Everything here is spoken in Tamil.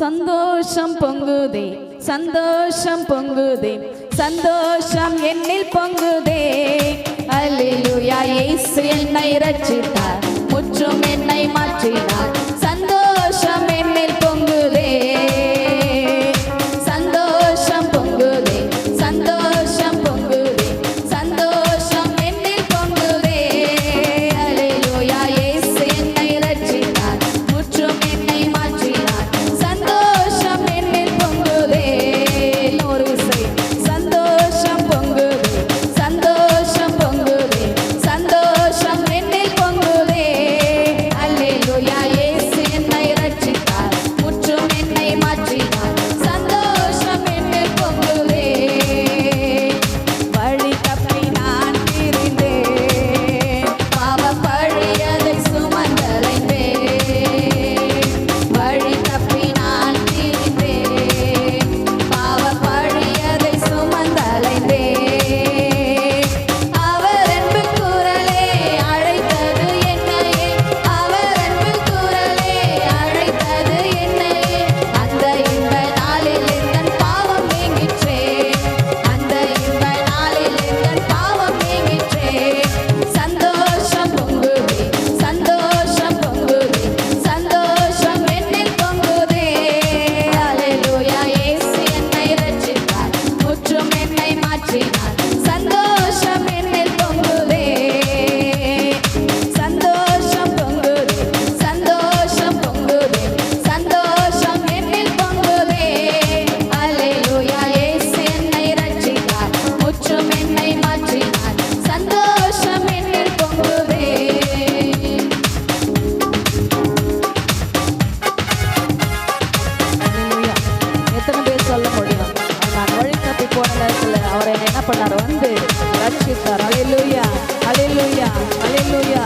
சந்தோஷம் பொங்குதே சந்தோஷம் பொங்குதே சந்தோஷம் என்னில் பொங்குதே. அல்லேலூயா இயேசு என்னை ரட்சித்தார் முற்றும் என்னை மாற்றினார். அவர் என்ன பண்ணார்? வந்து ரட்சித்தார். அலையிலூயா அலையிலூயா அலையிலூயா